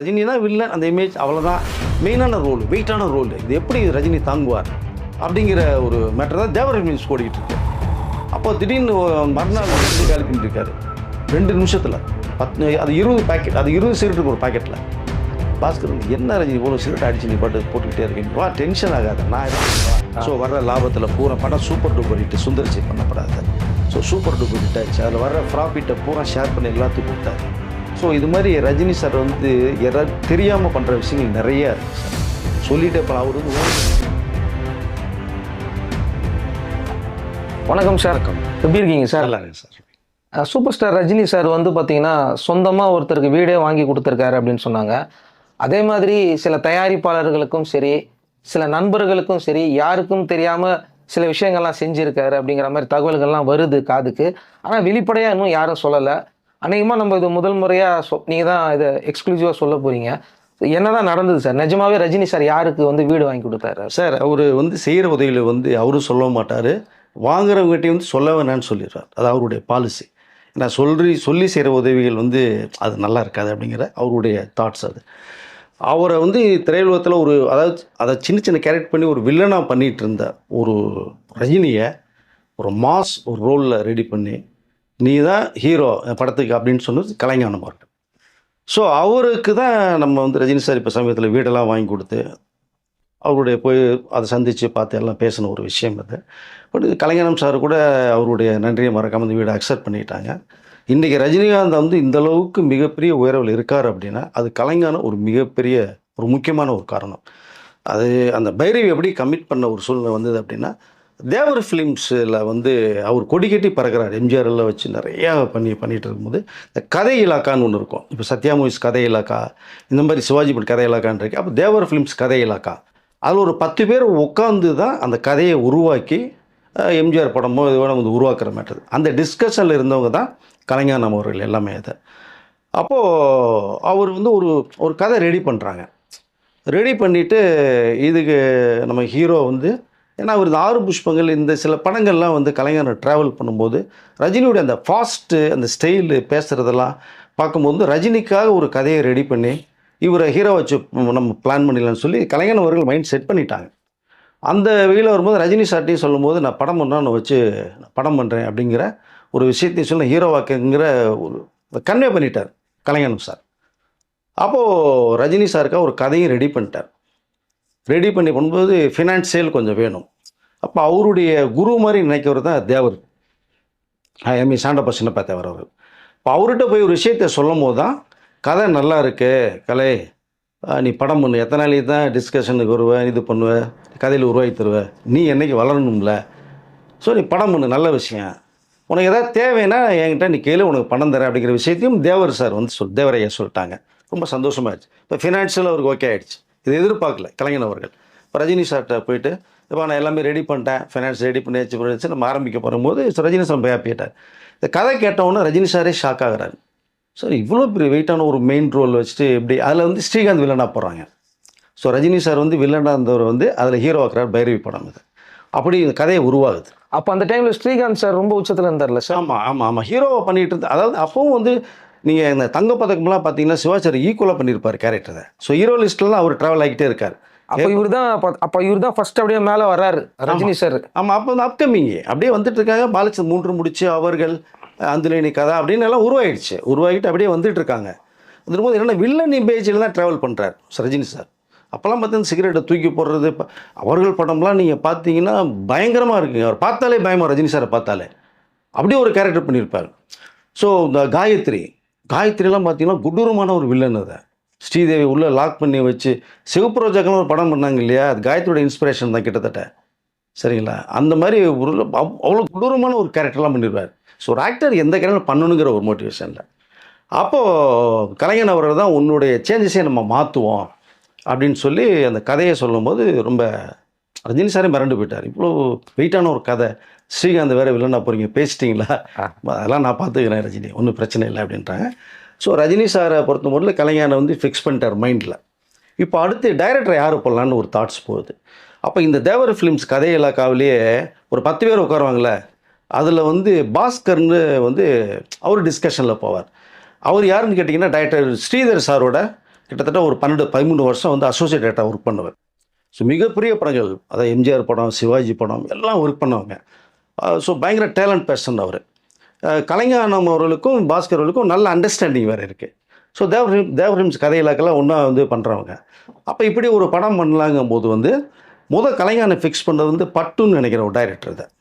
ரஜினி தான் வில்லன் அந்த இமேஜ் அவ்வளோதான் மெயினான ரோல் வெயிட்டான ரோல் இது எப்படி ரஜினி தாங்குவார்? அப்படிங்கிற ஒரு மேட்டர் தான் தேவர மீன்ஸ் ஓடிக்கிட்டு இருக்கு. அப்போ திடீர்னு மறுநாள் வந்து காலி ரெண்டு நிமிஷத்தில் பத்து அது இருபது பேக்கெட் அது இருபது சிகரெட்டுக்கு ஒரு பாக்கெட்டில் பாஸ்கர் என்ன ரஜினி இவ்வளோ சிகரெட் அடிச்சு நீ பாட்டு போட்டுக்கிட்டே இருக்கீங்க? வா டென்ஷன் ஆகாத நான் ஸோ வர்ற லாபத்தில் பூரா படம் சூப்பர் டூப்பர் ஹிட்டு சுந்தரிச்சி பண்ணப்படாது. ஸோ சூப்பர் டூப்பர் ஹிட் ஆச்சு. அதில் வர்ற ப்ராஃபிட்டை பூரா ஷேர் பண்ணி எல்லாத்துக்கும் கொடுத்தாரு. ஸோ இது மாதிரி ரஜினி சார் வந்து எதா தெரியாமல் பண்ணுற விஷயங்கள் நிறைய இருக்கு சார் சொல்லிட்டே இப்போ அவர் வந்து வணக்கம் சார் எப்படி இருக்கீங்க சார் நல்லா இருக்கு sir super star Rajini sir வந்து பார்த்தீங்கன்னா சொந்தமாக ஒருத்தருக்கு வீடே வாங்கி கொடுத்துருக்காரு அப்படின்னு சொன்னாங்க. அதே மாதிரி சில தயாரிப்பாளர்களுக்கும் சரி சில நண்பர்களுக்கும் சரி யாருக்கும் தெரியாமல் சில விஷயங்கள்லாம் செஞ்சுருக்காரு அப்படிங்கிற மாதிரி தகவல்கள்லாம் வருது காதுக்கு. ஆனால் வெளிப்படையாக இன்னும் யாரும் சொல்லலை. அநேகமாக நம்ம இது முதல் முறையாக சொ நீங்கள் தான் இதை எக்ஸ்க்ளூசிவாக சொல்ல போகிறீங்க என்னதான் நடந்தது சார்? நிஜமாவே ரஜினி சார் யாருக்கு வந்து வீடு வாங்கி கொடுத்தாரு? சார் அவர் வந்து செய்கிற உதவியில் வந்து அவரும் சொல்ல மாட்டார். வாங்குறவங்ககிட்டயும் வந்து சொல்ல வேணான்னு சொல்லிடுறார். அது அவருடைய பாலிசி நான் சொல்லி சொல்லி செய்கிற உதவிகள் வந்து அது நல்லா இருக்காது அப்படிங்கிற அவருடைய தாட்ஸ் அது. அவரை வந்து திரையுலகத்தில் ஒரு அதாவது அதை சின்ன சின்ன கேரக்ட் பண்ணி ஒரு வில்லனாக பண்ணிகிட்டு இருந்த ஒரு ரஜினியை ஒரு மாஸ் ஒரு ரோலில் ரெடி பண்ணி நீ தான் ஹீரோ படத்துக்கு அப்படின்னு சொன்னது கலைஞானம் பாட்டு ஸோ அவருக்கு தான் நம்ம வந்து ரஜினி சார் இப்போ சமயத்தில் வீடெல்லாம் வாங்கி கொடுத்து அவருடைய போய் அதை சந்தித்து பார்த்து எல்லாம் பேசின ஒரு விஷயம் அது. பட் இது கலைஞரம் சார் கூட அவருடைய நன்றியை மறக்காமல் இந்த வீடை அக்செப்ட் பண்ணிட்டாங்க. இன்றைக்கி ரஜினிகாந்த் வந்து இந்த அளவுக்கு மிகப்பெரிய உயர்வில் இருக்கார் அப்படின்னா அது கலைஞான ஒரு மிகப்பெரிய ஒரு முக்கியமான ஒரு காரணம். அது அந்த பைரவி எப்படி கமிட் பண்ண ஒரு சூழ்நிலை வந்தது அப்படின்னா தேவர் ஃபிலிம்ஸில் வந்து அவர் கொடி கட்டி பறக்கிறார். எம்ஜிஆர் எல்லாம் வச்சு நிறையா பண்ணி பண்ணிகிட்டு இருக்கும்போது இந்த கதை இலாக்கான்னு ஒன்று இருக்கும். இப்போ சத்யா மூவிஸ் கதை இலாக்கா இந்த மாதிரி சிவாஜி பட் கதை இலாக்கான்னு இருக்கு. அப்போ தேவர் ஃபிலிம்ஸ் கதை இலாக்கா. அதில் ஒரு பத்து பேர் உட்காந்து தான் அந்த கதையை உருவாக்கி எம்ஜிஆர் படமோ இதுவோ நம்ம வந்து உருவாக்குற மாட்டது அந்த டிஸ்கஷனில் இருந்தவங்க தான் கலைஞானம் அவர்கள் எல்லாமே அதை. அப்போது அவர் வந்து ஒரு ஒரு கதை ரெடி பண்ணுறாங்க ரெடி பண்ணிவிட்டு இதுக்கு நம்ம ஹீரோ வந்து ஏன்னா அவர் ஆறு புஷ்பங்கள் இந்த சில படங்கள்லாம் வந்து கலைஞர் ட்ராவல் பண்ணும்போது ரஜினியோட அந்த ஃபாஸ்ட்டு அந்த ஸ்டைலு பேசுகிறதெல்லாம் பார்க்கும்போது ரஜினிக்காக ஒரு கதையை ரெடி பண்ணி இவரை ஹீரோ வச்சு நம்ம பிளான் பண்ணிடலாம்னு சொல்லி கலைஞன் அவர்கள் மைண்ட் செட் பண்ணிட்டாங்க. அந்த வகையில் வரும்போது ரஜினி சார்ட்டையும் சொல்லும்போது நான் படம் பண்ணுறேன் நான் வச்சு நான் படம் பண்ணுறேன் அப்படிங்கிற ஒரு விஷயத்தையும் சொல்லி ஹீரோவாக்குங்கிற ஒரு கன்வே பண்ணிட்டார் கலைஞர் சார். அப்போது ரஜினி சாருக்காக ஒரு கதையும் ரெடி பண்ணிட்டார். ரெடி பண்ணி பண்ணும்போது ஃபினான்ஷியல் கொஞ்சம் வேணும். அப்போ அவருடைய குரு மாதிரி நினைக்கிறவர் தான் தேவர். எம்இ சாண்டப்ப சின்னப்பா தேவர் அவர் இப்போ அவர்கிட்ட போய் ஒரு விஷயத்தை சொல்லும் போது தான் கதை நல்லா இருக்கு. கலை நீ படம் பண்ணு. எத்தனை நாளைக்கு தான் டிஸ்கஷனுக்கு வருவ இது பண்ணுவ கதையில் உருவாக்கி தருவ நீ என்னைக்கு வளரணும்ல? ஸோ நீ படம் பண்ணு நல்ல விஷயம். உனக்கு எதாவது தேவைன்னா என்கிட்ட நீ கேளு உனக்கு பணம் தரேன் அப்படிங்கிற விஷயத்தையும் தேவர் சார் வந்து சொல் தேவரையா சொல்லிட்டாங்க. ரொம்ப சந்தோஷமாயிடுச்சு இப்போ ஃபினான்ஷியல் அவருக்கு ஓகே ஆயிடுச்சு. இது எதிர்பார்க்கல கலைஞர் அவர்கள். இப்போ ரஜினி சார்கிட்ட போயிட்டு இப்போ நான் எல்லாமே ரெடி பண்ணிட்டேன். ஃபைனான்ஸ் ரெடி பண்ணி வச்சு பண்ணிச்சு நம்ம ஆரம்பிக்க போகும்போது ரஜினி சார் போய் இந்த கதை கேட்டவுடனே ரஜினி சாரே ஷாக் ஆகுறாரு. சார் இவ்வளோ பெரிய வெயிட்டான ஒரு மெயின் ரோல் வச்சுட்டு எப்படி அதில் வந்து ஸ்ரீகாந்த் வில்லனாக போகிறாங்க ஸோ ரஜினி சார் வந்து வில்லனாக இருந்தவர் வந்து அதில் ஹீரோ ஆக்குறார் பைரவி படம் இது. அப்படி இந்த கதையை உருவாகுது. அப்போ அந்த டைமில் ஸ்ரீகாந்த் சார் ரொம்ப உச்சத்தில் இருந்தார்ல சார் ஆமாம் ஆமாம் ஆமாம் ஹீரோவை பண்ணிட்டு இருந்த அதாவது அப்பவும் வந்து நீங்கள் இந்த தங்கப்பதக்கம்லாம் பார்த்தீங்கன்னா சிவாச்சாரி ஈக்குவலாக பண்ணியிருப்பார் கேரக்டரை ஸோ ஹீரோ லிஸ்ட்லாம் அவர் ட்ராவல் ஆகிட்டே இருக்கார். அப்போ இவர் தான் அப்போ இவர் தான் ஃபர்ஸ்ட் அப்படியே மேலே வர்றாரு ரஜினி சார் ஆமாம் அப்போ வந்து அப்கமிங் அப்படியே வந்துட்டு இருக்காங்க. பாலச்சந்த் மூன்று முடிச்சு அவர்கள் அந்துலேனி கதை அப்படின்னு எல்லாம் உருவாயிடுச்சு. உருவாகிட்டு அப்படியே வந்துட்டு இருக்காங்க. வந்துரும்போது என்னென்ன வில்லன் இமேஜில் தான் ட்ராவல் பண்ணுறார் ரஜினி சார் அப்போல்லாம் பார்த்தீங்கன்னா சிகரெட்டை தூக்கி போடுறது அவர்கள் படம்லாம் நீங்கள் பார்த்தீங்கன்னா பயங்கரமாக இருக்குங்க. அவர் பார்த்தாலே பயமா ரஜினி சாரை பார்த்தாலே. அப்படியே ஒரு கேரக்டர் பண்ணியிருப்பார். ஸோ இந்த காயத்ரி காயத்ரிலாம் பார்த்தீங்கன்னா கொடூரமான ஒரு வில்லன் அதை. ஸ்ரீதேவி உள்ளே லாக் பண்ணி வச்சு சிவப்பு ரோஜாக்கெல்லாம் ஒரு படம் பண்ணாங்க இல்லையா? அது காயத்ரியோட இன்ஸ்பிரேஷன் தான் கிட்டத்தட்ட. சரிங்களா? அந்த மாதிரி ஒரு அவ்வளோ கொடூரமான ஒரு கேரக்டர்லாம் பண்ணிடுவார் ஸோ ஒரு ஆக்டர் எந்த கேரக்டர் பண்ணணுங்கிற ஒரு மோட்டிவேஷனில் அப்போது கலைஞன் அவர்கள் தான் உன்னுடைய சேஞ்சஸை நம்ம மாற்றுவோம் அப்படின்னு சொல்லி அந்த கதையை சொல்லும்போது ரொம்ப ரஜினி சாரே மிரண்டு போயிட்டார். இவ்வளோ வெயிட்டான ஒரு கதை. ஸ்ரீகாந்த் வேறு வில்லனா போகிறீங்க பேசிட்டீங்களா? அதெல்லாம் நான் பார்த்துக்கிறேன் ரஜினி ஒன்றும் பிரச்சனை இல்லை அப்படின்றாங்க. ஸோ ரஜினி சாரை பொறுத்த மட்டும் கலைஞனை வந்து ஃபிக்ஸ் பண்ணிட்டார் மைண்டில் இப்போ அடுத்து டைரக்டர் யார் போடலான்னு ஒரு தாட்ஸ் போகுது. அப்போ இந்த தேவர் ஃபிலிம்ஸ் கதை இலாக்காவிலேயே ஒரு பத்து பேர் உட்காருவாங்களே அதில் வந்து பாஸ்கர்னு வந்து அவர் டிஸ்கஷனில் போவார். அவர் யாருன்னு கேட்டிங்கன்னா டைரக்டர் ஸ்ரீதர் சாரோட கிட்டத்தட்ட ஒரு பன்னெண்டு பதிமூணு வருஷம் வந்து அசோசியேட் டேரக்டராக ஒர்க் பண்ணவர். ஸோ மிகப்பெரிய படங்கள் அதாவது எம்ஜிஆர் படம் சிவாஜி படம் எல்லாம் ஒர்க் பண்ணவங்க. ஸோ பயங்கர டேலண்ட் பர்சன் அவர். கலைஞானம் அவர்களுக்கும் பாஸ்கர் அவர்களுக்கும் நல்ல அண்டர்ஸ்டாண்டிங் வேறு இருக்குது ஸோ தேவர் தேவரிம்ஸ் கதையிலாக்கெல்லாம் ஒன்றா வந்து பண்ணுறவங்க அப்போ இப்படி ஒரு படம் பண்ணலாங்கும் போது வந்து முதல் கலைஞானை ஃபிக்ஸ் பண்ணுறது வந்து பட்டுன்னு நினைக்கிற ஒரு டைரக்டர் தான்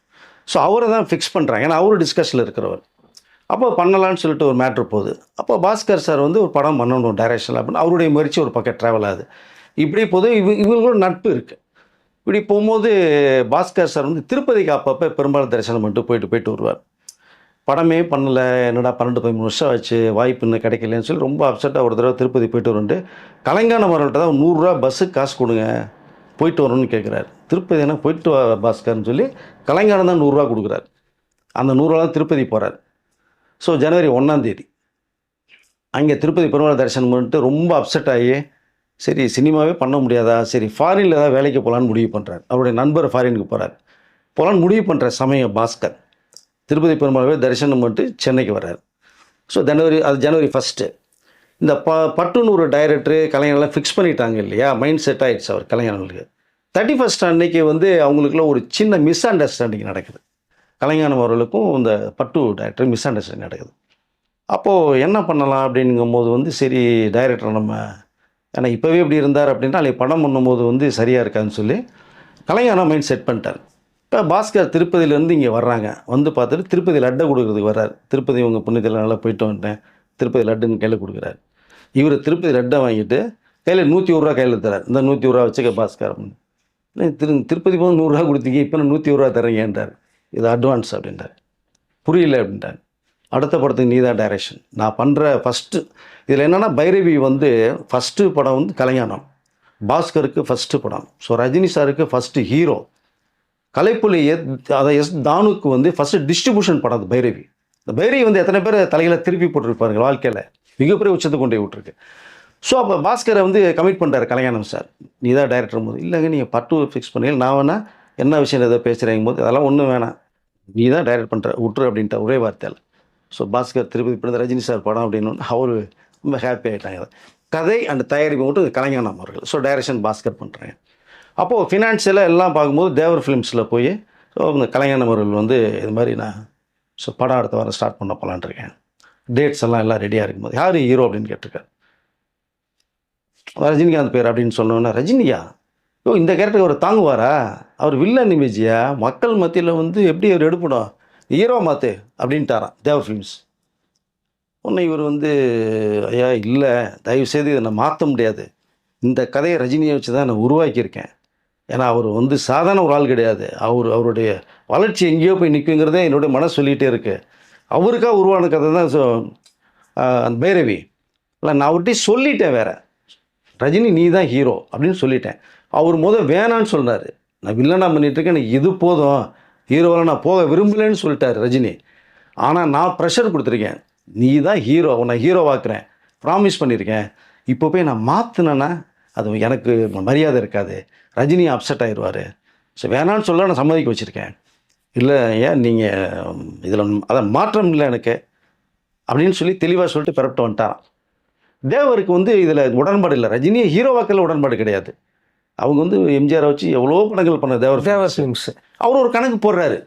ஸோ அவரை தான் ஃபிக்ஸ் பண்ணுறாங்க ஏன்னா அவரு டிஸ்கஷனில் இருக்கிறவர். அப்போ பண்ணலான்னு சொல்லிட்டு ஒரு மேட்ரு போகுது. அப்போ பாஸ்கர் சார் வந்து ஒரு படம் பண்ணணும் டைரக்ஷனில் அப்படின்னு அவருடைய முயற்சி ஒரு பக்கம் ட்ராவல் ஆகுது. இப்படி போது இவ இவங்களோட நட்பு இருக்குது இப்படி போகும்போது பாஸ்கர் சார் வந்து திருப்பதிக்கு அப்பப்போ பெரும்பாலும் தரிசனம் பண்ணிட்டு போயிட்டு போயிட்டு வருவார். படமே பண்ணலை என்னடா பன்னெண்டு பதிமூணு வருஷம் ஆச்சு வாய்ப்பு இன்னும் கிடைக்கலன்னு சொல்லி ரொம்ப அப்செட்டாக ஒரு தடவை திருப்பதி போயிட்டு வரும்ட்டு கலைஞான மரல்கிட்ட தான் நூறுரூவா பஸ்ஸுக்கு காசு கொடுங்க போயிட்டு வரணும்னு கேட்குறாரு. திருப்பதி என்ன போயிட்டு வா பாஸ்கர்னு சொல்லி கலைஞானம் தான் நூறுரூவா கொடுக்குறாரு. அந்த நூறுரூவா தான் திருப்பதி போகிறார் ஸோ ஜனவரி ஒன்றாந்தேதி அங்கே திருப்பதி பெருமாள் தரிசனம் பண்ணிட்டு ரொம்ப அப்செட் ஆகி சரி சினிமாவே பண்ண முடியாதா? சரி ஃபாரினில் ஏதாவது வேலைக்கு போகலான்னு முடிவு பண்ணுறாரு அவருடைய நண்பர் ஃபாரினுக்கு போகிறார் போகலான்னு முடிவு பண்ணுற சமயம் பாஸ்கர். திருப்பதி பெருமாளவே தரிசனம் பண்ணிட்டு சென்னைக்கு வர்றார். ஸோ ஜனவரி அது ஜனவரி ஃபஸ்ட்டு இந்த ப பட்டுன்னு ஒரு டைரக்டரு கலைஞர்லாம் ஃபிக்ஸ் பண்ணிட்டாங்க இல்லையா? மைண்ட் செட் ஆகிடுச்சு அவர் கலைஞர்களுக்கு. தேர்ட்டி ஃபஸ்ட் அன்னைக்கு வந்து அவங்களுக்குள்ள ஒரு சின்ன மிஸ் அண்டர்ஸ்டாண்டிங் நடக்குது. கலைஞானம் அவர்களுக்கும் இந்த பட்டு டைரக்டர் மிஸ் அண்டர்ஸ்டாண்டிங் நடக்குது. அப்போது என்ன பண்ணலாம் அப்படிங்கும்போது வந்து சரி டைரக்டர் நம்ம ஏன்னா இப்போவே இப்படி இருந்தார் அப்படின்னா நாளைக்கு படம் பண்ணும்போது வந்து சரியாக இருக்காதுன்னு சொல்லி கலைஞான மைண்ட் செட் பண்ணிட்டார். இப்போ பாஸ்கர் திருப்பதியிலேருந்து இங்கே வர்றாங்க. வந்து பார்த்துட்டு திருப்பதி லட்டை கொடுக்குறதுக்கு வர்றார். திருப்பதி உங்கள் புண்ணியத்தில் நல்லா போயிட்டு வந்துட்டேன். திருப்பதி லட்டுன்னு கையில் கொடுக்குறாரு. இவர் திருப்பதி லட்டை வாங்கிட்டு கையில் நூற்றி ஒரு ரூபா கையில் தரார் இந்த நூற்றி ஒரு ரூபா வச்சுக்க பாஸ்கர் அப்படின்னு. திரு திருப்பதி போது நூறுரூவா கொடுத்தீங்க இப்போ நான் நூற்றி ஒரு ரூபா தரீங்கன்றார் இது அட்வான்ஸ் அப்படின்றார். புரியல அப்படின்றார். அடுத்த படத்துக்கு நீ தான் டைரக்ஷன் நான் பண்ணுற ஃபஸ்ட்டு இதில் என்னென்னா பைரவி வந்து ஃபஸ்ட்டு படம் வந்து கலைஞானம் பாஸ்கருக்கு ஃபஸ்ட்டு படம். ஸோ ரஜினி சாருக்கு ஃபஸ்ட்டு ஹீரோ கலைப்புலி எத் அதை எஸ் தானுக்கு வந்து ஃபஸ்ட்டு டிஸ்ட்ரிபியூஷன் படம் அது பைரவி. இந்த பைரவி வந்து எத்தனை பேர் தலையில் திருப்பி போட்டிருப்பாருங்க வாழ்க்கையில். மிகப்பெரிய உச்சத்தை கொண்டு விட்டுருக்கு. ஸோ அப்போ பாஸ்கரை வந்து கமிட் பண்ணுறாரு கலைஞானம் சார். நீ தான் டைரக்டர் போது. இல்லைங்க நீங்கள் பட்டு ஃபிக்ஸ் பண்ணீங்க. நான் வேணா என்ன விஷயம் ஏதோ பேசுகிறேங்க போது அதெல்லாம் ஒன்றும் வேணாம். நீ தான் டைரக்ட் பண்ணுற விட்டுரு அப்படின்ட்டு ஒரே வார்த்தையில். ஸோ பாஸ்கர் திருப்பதி பண்ணது ரஜினி சார் படம் அப்படின்னு அவர் ரொம்ப ஹாப்பி ஆகிட்டாங்க கதை அண்ட் தயாரிப்பு மட்டும் கலைஞானம் அவர்கள். ஸோ டைரக்ஷன் பாஸ்கர் பண்ணுறேன் அப்போது ஃபினான்ஷியலாக எல்லாம் பார்க்கும்போது தேவர் ஃபிலிம்ஸில் போய் ஸோ இந்த கலைஞானம் அவர்கள் வந்து இது மாதிரி நான் ஸோ படம் அடுத்த வாரம் ஸ்டார்ட் பண்ண போலான்னு இருக்கேன். டேட்ஸ் எல்லாம் எல்லாம் ரெடியாக இருக்கும்போது. யார் ஹீரோ அப்படின்னு கேட்டிருக்காரு? ரஜினிகாந்த் பேர் அப்படின்னு சொன்னோன்னா ரஜினியா ஓ இந்த கேரக்டர் அவர் தாங்குவாரா? அவர் வில்லன் இமேஜியா மக்கள் மத்தியில் வந்து எப்படி அவர் எடுப்படும்? ஹீரோ மாத்து அப்படின்ட்டாரான் தேவர் ஃபிலிம்ஸ் உன்னை இவர் வந்து ஐயா இல்லை. தயவு செய்து இதை நான் மாற்ற முடியாது. இந்த கதையை ரஜினியை வச்சு தான் நான் உருவாக்கியிருக்கேன். ஏன்னா அவர் வந்து சாதாரண ஒரு ஆள் கிடையாது. அவர் அவருடைய வளர்ச்சி எங்கேயோ போய் நிற்குங்கிறதே என்னுடைய மனசு சொல்லிகிட்டே இருக்கு. அவருக்காக உருவான கதை தான் ஸோ அந்த பைரவி. இல்லை நான் அவர்கிட்ட சொல்லிட்டேன் வேற. ரஜினி நீ தான் ஹீரோ அப்படின்னு சொல்லிட்டேன். அவர் முத வேணான்னு சொன்னார் நான் வில்லனா பண்ணிகிட்ருக்கேன் எனக்கு இது போதும். ஹீரோவில் நான் போக விரும்பலைன்னு சொல்லிட்டார் ரஜினி. ஆனால் நான் ப்ரெஷர் கொடுத்துருக்கேன். நீ தான் ஹீரோ நான் ஹீரோவாக்குறேன் ப்ராமிஸ் பண்ணியிருக்கேன் இப்போ போய் நான் மாற்றினேன்னா அது எனக்கு மரியாதை இருக்காது. ரஜினி அப்செட் ஆயிடுவார் ஸோ வேணான்னு சொல்ல நான் சம்மதிக்க வச்சுருக்கேன். இல்லை ஏன் நீங்கள் இதில் அதான் மாற்றம் இல்லை எனக்கு. அப்படின்னு சொல்லி தெளிவாக சொல்லிட்டு பிறப்பிட்டு வந்துட்டாராம் தேவருக்கு வந்து இதில் உடன்பாடு இல்லை. ரஜினியை ஹீரோவாக்கல உடன்பாடு கிடையாது. அவங்க வந்து எம்ஜிஆரை வச்சு எவ்வளோ படங்கள் பண்ண தேவர் தேவர் ஃபிலிம்ஸ் அவர் ஒரு கணக்கு போடுறாரு.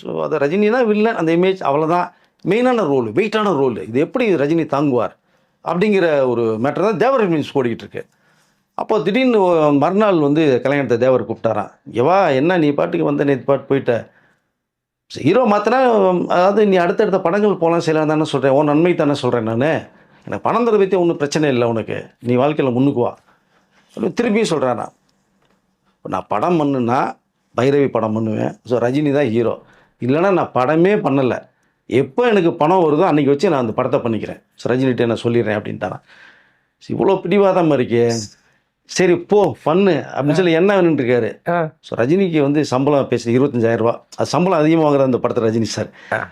ஸோ அது ரஜினி தான் வில்லன் அந்த இமேஜ் அவ்வளோதான் மெயினான ரோல் வெயிட்டான ரோல் இது எப்படி ரஜினி தாங்குவார் அப்படிங்கிற ஒரு மேட்டர் தான் தேவர் மீன்ஸ் ஓடிக்கிட்டு இருக்கு. அப்போ திடீர்னு மறுநாள் வந்து கலைஞரத்தை தேவர் கூப்பிட்டாரான் எவா என்ன நீ பாட்டுக்கு வந்த நேற்று பாட்டு போயிட்ட? ஹீரோ மாத்தினா அதாவது நீ அடுத்தடுத்த படங்கள் போகலாம் செய்யலாம் தானே சொல்கிறேன் உன் நன்மை தானே சொல்கிறேன் நான். எனக்கு பணம் தர பற்றி ஒன்றும் பிரச்சனை இல்லை உனக்கு. நீ வாழ்க்கையில் முன்னுக்கு வா. திருப்பியும் சொல்கிறேன் நான் நான் படம் பண்ணுன்னா பைரவி படம் பண்ணுவேன். ஸோ ரஜினி தான் ஹீரோ இல்லைன்னா நான் படமே பண்ணலை. எப்போ எனக்கு பணம் வருதோ அன்றைக்கி வச்சு நான் அந்த படத்தை பண்ணிக்கிறேன். ஸோ ரஜினிகிட்ட நான் சொல்லிடுறேன் அப்படின்ட்டாரான் இவ்வளோ பிடிவாதமாக இருக்கே. சரி போ பண்ணு அப்படின்னு சொல்லி என்ன வேணும்னு இருக்காரு. ஸோ ரஜினிக்கு வந்து சம்பளம் பேசி இருபத்தஞ்சாயிரம் ரூபா. அது சம்பளம் அதிகமாக வாங்குற அந்த படத்தை ரஜினி சார்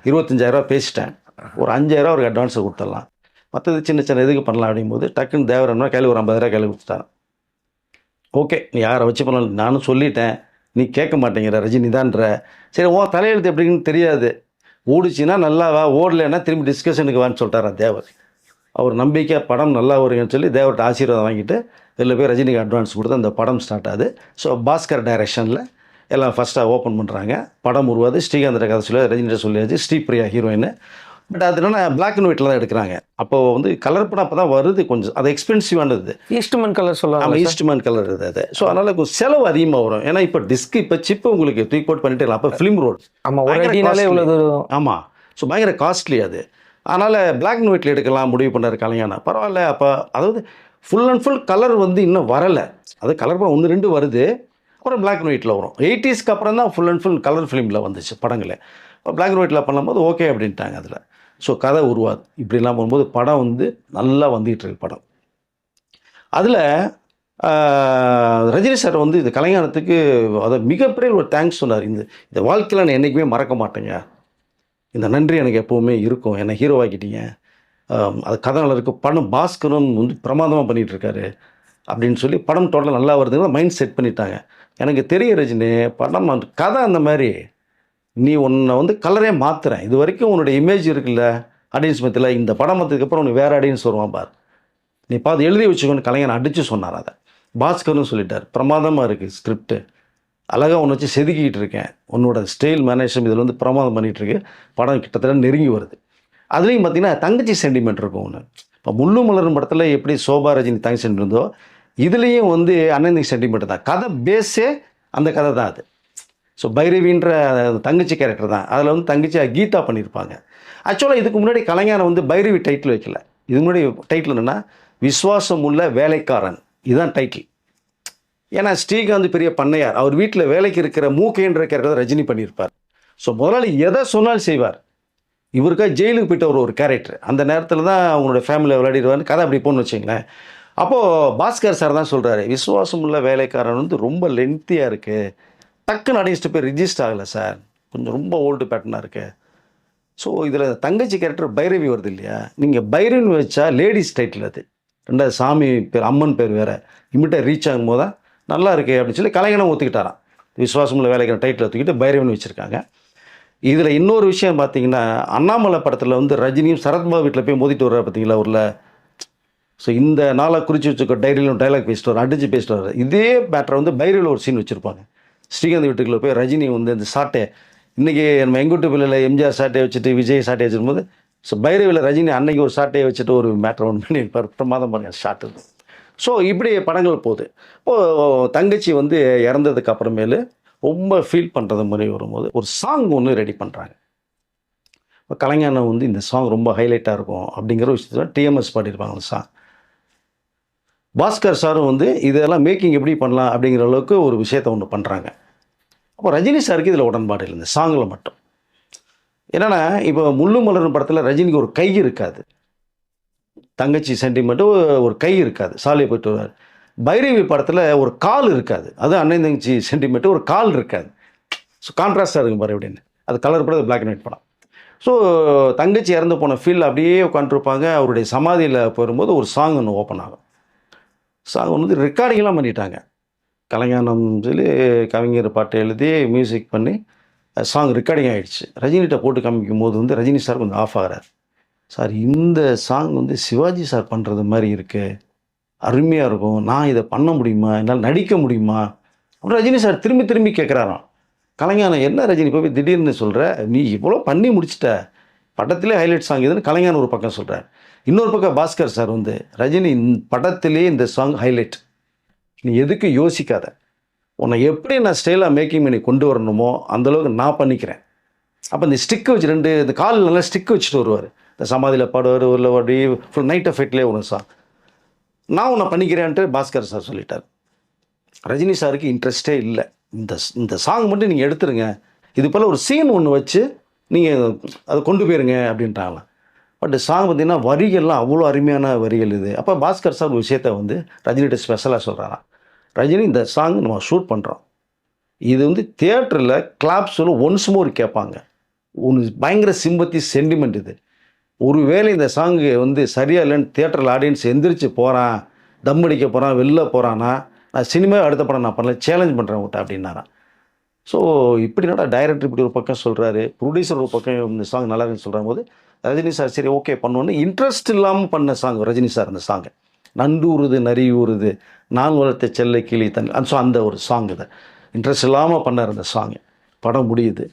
இருபத்தஞ்சாயிரம் ரூபா பேசிட்டேன். ஒரு அஞ்சாயிரம் அவருக்கு அட்வான்ஸை கொடுத்துடலாம். மற்றது சின்ன சின்ன இதுக்கு பண்ணலாம் அப்படிங்கும்போது டக்குன்னு தேவரன்னா கையில் ஒரு ஐம்பதாயிரம் கையில் கொடுத்துட்டான் ஓகே நீ யாரை வச்சு பண்ணலாம்? நானும் சொல்லிட்டேன். நீ கேட்க மாட்டேங்கிற ரஜினி தான்ற சரி உன் தலையெழுத்து எப்படின்னு தெரியாது. ஓடுச்சுன்னா நல்லா வா ஓடலைன்னா திரும்பி டிஸ்கஷனுக்கு வான்னு சொல்லிட்டாரா தேவர். அவர் நம்பிக்கை படம் நல்லா வருங்கன்னு சொல்லி தேவர்கிட்ட ஆசீர்வாதம் வாங்கிட்டு இதில் போய் ரஜினிக்கு அட்வான்ஸ் கொடுத்து அந்த படம் ஸ்டார்ட் ஆகுது. ஸோ பாஸ்கர் டைரக்ஷனில் எல்லாம் ஃபஸ்ட்டாக ஓப்பன் பண்ணுறாங்க படம் உருவாது. ஸ்ரீகாந்த் கதை சொல்லி ரஜினிகிட்ட சொல்லியாச்சு ஸ்ரீபிரியா ஹீரோயின் பட் அது என்னன்னா பிளாக் அண்ட் ஒயிட்டில் தான் எடுக்கிறாங்க. அப்போ வந்து கலர் படம் அப்போ தான் வருது கொஞ்சம். அது எக்ஸ்பென்சிவானது ஈஸ்ட்மன் கலர் ஆமாம் சொல்லுவாங்க ஈஸ்ட்மேன் கலர் இது அது. ஸோ அதனால் கொஞ்சம் செலவு அதிகமாக வரும். ஏன்னா இப்போ டிஸ்க் இப்போ சிப்பு உங்களுக்கு தூக்கி போட்டு பண்ணிட்டு அப்போ ஃபிலிம் ரோல் ஆமா ஒரு பயங்கர அடினாலே costly. இவ்வளவு தூரம். ஆமாம் ஸோ பயங்கர காஸ்ட்லி அது. அதனால் பிளாக் அண்ட் ஒயிட்டில் எடுக்கலாம் முடிவு பண்ணார் கலைஞானா பரவாயில்ல அப்போ அதாவது ஃபுல் அண்ட் ஃபுல் கலர் வந்து இன்னும் வரலை. அது கலர் படம் ஒன்று ரெண்டு வருது. அப்புறம் பிளாக் அண்ட் ஒயிட்டில் வரும். எயிட்டிஸ்க்கு அப்புறம் தான் ஃபுல் அண்ட் ஃபுல் கலர் ஃபிலிமில் வந்துச்சு படங்களே. இப்போ பிளாக் அண்ட் ஒயிட்டில் பண்ணும்போது ஓகே அப்படின்ட்டாங்க அதில். ஸோ கதை உருவாது. இப்படிலாம் போகும்போது படம் வந்து நல்லா வந்துகிட்டு இருக்கு படம். அதில் ரஜினி சார் வந்து இந்த கலைஞானத்துக்கு அதை மிகப்பெரிய ஒரு தேங்க்ஸ் சொன்னார். இந்த இந்த வாழ்க்கையில் நான் என்றைக்குமே மறக்க மாட்டேங்க. இந்த நன்றி எனக்கு எப்போவுமே இருக்கும். என்னை ஹீரோவாக்கிட்டீங்க அது கதை நல்லா இருக்கு. படம் பாஸ்கரும் வந்து பிரமாதமாக பண்ணிகிட்ருக்காரு அப்படின்னு சொல்லி படம் தொடர்ந்து நல்லா வருதுன்னு மைண்ட் செட் பண்ணிட்டாங்க. எனக்கு தெரிய ரஜினி படம் கதை அந்த மாதிரி நீ உன்னை வந்து கலரே மாத்துறேன். இது வரைக்கும் உன்னோட இமேஜ் இருக்குல்ல அடியன்ஸ் மத்தியில் இந்த படம் வந்ததுக்கப்புறம் உனக்கு வேறு அடியன்ஸ் வருவான் பார். நீ பார்த்து எழுதி வச்சுக்கோன்னு கலைஞன் அடித்து சொன்னார் அதை. பாஸ்கர்னு சொல்லிட்டார். பிரமாதமாக இருக்குது ஸ்கிரிப்ட்டு அழகாக உன்னை வச்சு செதுக்கிட்டு இருக்கேன். உன்னோட ஸ்டைல் மேனேஜ்மெண்ட் இதில் வந்து பிரமாதம் பண்ணிகிட்டு இருக்கு. படம் கிட்டத்தட்ட நெருங்கி வருது. அதுலேயும் பார்த்தீங்கன்னா தங்கச்சி சென்டிமெண்ட் இருக்கும் ஒன்று இப்போ முள்ளு மலரும் படத்தில் எப்படி சோபா ரஜினி தங்கச்சி இருந்தோ இதுலேயும் வந்து அண்ணன் சென்டிமெண்ட் தான். கதை பேஸே அந்த கதை தான் அது. ஸோ பைரவின்ற தங்கச்சி கேரக்டர் தான். அதில் வந்து தங்கச்சியாக கீதா பண்ணியிருப்பாங்க ஆக்சுவலாக இதுக்கு முன்னாடி கலைஞரை வந்து பைரவி டைட்டில் வைக்கல. இது முன்னாடி டைட்டில் என்னென்னா விஸ்வாசம் உள்ள வேலைக்காரன். இதுதான் டைட்டில் ஏன்னா ஸ்ரீகாந்த் பெரிய பண்ணையார். அவர் வீட்டில் வேலைக்கு இருக்கிற மூக்கைன்ற கேரக்டர் ரஜினி பண்ணியிருப்பார் ஸோ முதலாளி எதை சொன்னாலும் செய்வார். இவருக்காக ஜெயிலுக்கு போயிட்டு ஒரு ஒரு கேரக்டர் அந்த நேரத்தில் தான் அவங்களோட ஃபேமிலியில் விளையாடிடுவார் கதை அப்படி போகணும்னு வச்சிங்களேன். அப்போது பாஸ்கர் சார் தான் சொல்கிறாரு விசுவாசம் உள்ள வேலைக்காரன் வந்து ரொம்ப லென்த்தியாக இருக்குது டக்குன்னு அடிச்சுட்டு போய் ரிஜிஸ்டர் ஆகலை சார் கொஞ்சம் ரொம்ப ஓல்டு பேட்டர்னாக இருக்கு. ஸோ இதில் தங்கச்சி கேரக்டர் பைரவி வருது இல்லையா? நீங்கள் பைரவின்னு வச்சா லேடிஸ் டைட்டில் அது. ரெண்டாவது சாமி பேர் அம்மன் பேர் வேறு. இமிட்ட ரீச் ஆகும்போது தான் நல்லா இருக்கே அப்படின்னு சொல்லி கலைஞனும் ஒத்துக்கிட்டாராம். விசுவாசமுள்ள வேலைக்கான டைட்டில் தூக்கிட்டு பைரவின் வச்சுருக்காங்க. இதில் இன்னொரு விஷயம் பார்த்தீங்கன்னா அண்ணாமலை படத்தில் வந்து ரஜினியும் சரத்பாபு வீட்டில் போய் மோதிட்டு வர்றாரு பார்த்தீங்களா ஊரில்? ஸோ இந்த நாளை குறித்து வச்சுக்கோ டைரியிலும் டைலாக் பேசிட்டு வர அடிச்சு பேசிட்டு வர இதே பேட்டரை வந்து பைரவியில் ஒரு சீன் வச்சுருப்பாங்க. ஸ்ரீகாந்த் வீட்டுக்குள்ளே போய் ரஜினி வந்து இந்த சாட்டை இன்றைக்கி நம்ம எங்குட்டு பிள்ளையில் எம்ஜிஆர் சாட்டையை வச்சுட்டு விஜய் சாட்டையை வச்சிருக்கும்போது ஸோ பைரவியில் ரஜினி அன்னைக்கு ஒரு சாட்டையை வச்சுட்டு ஒரு மேட்டர் ஒன்று பண்ணியிருப்பார். பிரமாதம் பாருங்கள் ஷாட் ஸோ இப்படி படங்கள் போகுது. இப்போது தங்கச்சி வந்து இறந்ததுக்கு அப்புறமேலு ரொம்ப ஃபீல் பண்ணுறது மாதிரி வரும்போது ஒரு சாங் ஒன்று ரெடி பண்ணுறாங்க இப்போ கலைஞானம் வந்து இந்த சாங் ரொம்ப ஹைலைட்டாக இருக்கும் அப்படிங்கிற விஷயத்துல டிஎம்எஸ் பாடியிருப்பாங்க அந்த சாங் பாஸ்கர் சாரும் வந்து இதெல்லாம் மேக்கிங் எப்படி பண்ணலாம் அப்படிங்கிற அளவுக்கு ஒரு விஷயத்தை ஒன்று பண்ணுறாங்க அப்போ ரஜினி சாருக்கு இதில் உடன்பாடு இல்லை இந்த சாங்கில் மட்டும். என்னென்னா இப்போ முள்ளு மலரும் படத்தில் ரஜினிக்கு ஒரு கை இருக்காது. தங்கச்சி சென்டிமெண்ட்டு ஒரு கை இருக்காது சாலையை போயிட்டு வருவார். பைரவி படத்தில் ஒரு கால் இருக்காது அது அண்ணன் தங்கச்சி சென்டிமெண்ட்டு ஒரு கால் இருக்காது. ஸோ கான்ட்ராஸ்டாக இருக்கும் பாரு அப்படின்னு அது கலர் படம் பிளாக் அண்ட் ஒயிட் படம். ஸோ தங்கச்சி இறந்து போன ஃபீல் அப்படியே உட்காந்துருப்பாங்க அவருடைய சமாதியில் போயிடும்போது ஒரு சாங் ஒன்று ஓப்பன் ஆகும். சாங் வந்து ரெக்கார்டிங்லாம் பண்ணிட்டாங்க. கலைஞானம் சொல்லி கவிஞர் பாட்டு எழுதி மியூசிக் பண்ணி சாங் ரெக்கார்டிங் ஆகிடுச்சு ரஜினிகிட்ட போட்டு காமிக்கும் போது வந்து ரஜினி சார் கொஞ்சம் ஆஃப் ஆகிறார். சார் இந்த சாங் வந்து சிவாஜி சார் பண்ணுறது மாதிரி இருக்குது அருமையாக இருக்கும். நான் இதை பண்ண முடியுமா? என்னால் நடிக்க முடியுமா? அப்புறம் ரஜினி சார் திரும்பி திரும்பி கேட்குறாராம் கலைஞானம் என்ன ரஜினி போய் திடீர்னு சொல்கிற நீ இவ்வளோ பண்ணி முடிச்சிட்ட. படத்திலே ஹைலைட் சாங் இதுன்னு கலைஞர் ஒரு பக்கம் சொல்கிறார் இன்னொரு பக்கம் பாஸ்கர் சார் வந்து ரஜினி இந்த படத்திலே இந்த சாங் ஹைலைட் நீ எதுக்கு யோசிக்காத. உன்னை எப்படி நான் ஸ்டைலாக மேக்கிங் பண்ணி கொண்டு வரணுமோ அந்தளவுக்கு நான் பண்ணிக்கிறேன். அப்போ இந்த ஸ்டிக்கு வச்சு ரெண்டு இந்த கால் நல்லா ஸ்டிக்கு வச்சுட்டு வருவார். இந்த சமாதியில் பாடுவார் ஒரு அப்படி ஃபுல் நைட் எஃபெக்ட்லேயே ஒன்று சாங் நான் உன்னை பண்ணிக்கிறேன்ட்டு பாஸ்கர் சார் சொல்லிட்டார். ரஜினி சாருக்கு இன்ட்ரெஸ்டே இல்லை. இந்த இந்த சாங் மட்டும் நீங்கள் எடுத்துருங்க. இது போல் ஒரு சீன் ஒன்று வச்சு நீங்கள் அதை கொண்டு போயிருங்க அப்படின்ட்டாங்களாம். பட் சாங் பார்த்தீங்கன்னா வரிகள்லாம் அவ்வளோ அருமையான வரிகள் இது. அப்போ பாஸ்கர் சார் ஒரு விஷயத்த வந்து ரஜினிகிட்ட ஸ்பெஷலாக சொல்கிறாராம் ரஜினி இந்த சாங் நம்ம ஷூட் பண்ணுறோம் இது வந்து தியேட்டரில் கிளாப்ஸில் ஒன்ஸ் மோர் கேட்பாங்க. ஒன்று பயங்கர சிம்பத்தி சென்டிமெண்ட் இது. ஒருவேளை இந்த சாங்கு வந்து சரியாக இல்லைன்னு தியேட்டரில் ஆடியன்ஸ் எந்திரிச்சு போகிறான் தம் அடிக்க போகிறான் வெளில போகிறான்னா நான் சினிமா அடுத்த படம் நான் பண்ணல சேலஞ்ச் பண்ணுறேன் விட்ட அப்படின்னாராம். ஸோ இப்படி டைரக்டர் இப்படி ஒரு பக்கம் சொல்கிறாரு ப்ரொடியூசர் ஒரு பக்கம் இந்த சாங் நல்லா இருக்குன்னு சொல்கிற போது ரஜினி சார் சரி ஓகே பண்ணோன்னு இன்ட்ரெஸ்ட் இல்லாமல் பண்ண சாங் ரஜினி சார் அந்த சாங்கை நண்டூறுது நரி ஊறுது நான் வளர்த்த செல்லை கிளி தன் ஸோ அந்த ஒரு சாங் இதை. இன்ட்ரெஸ்ட் இல்லாமல் பண்ணார் அந்த சாங்கு படம் முடியுது.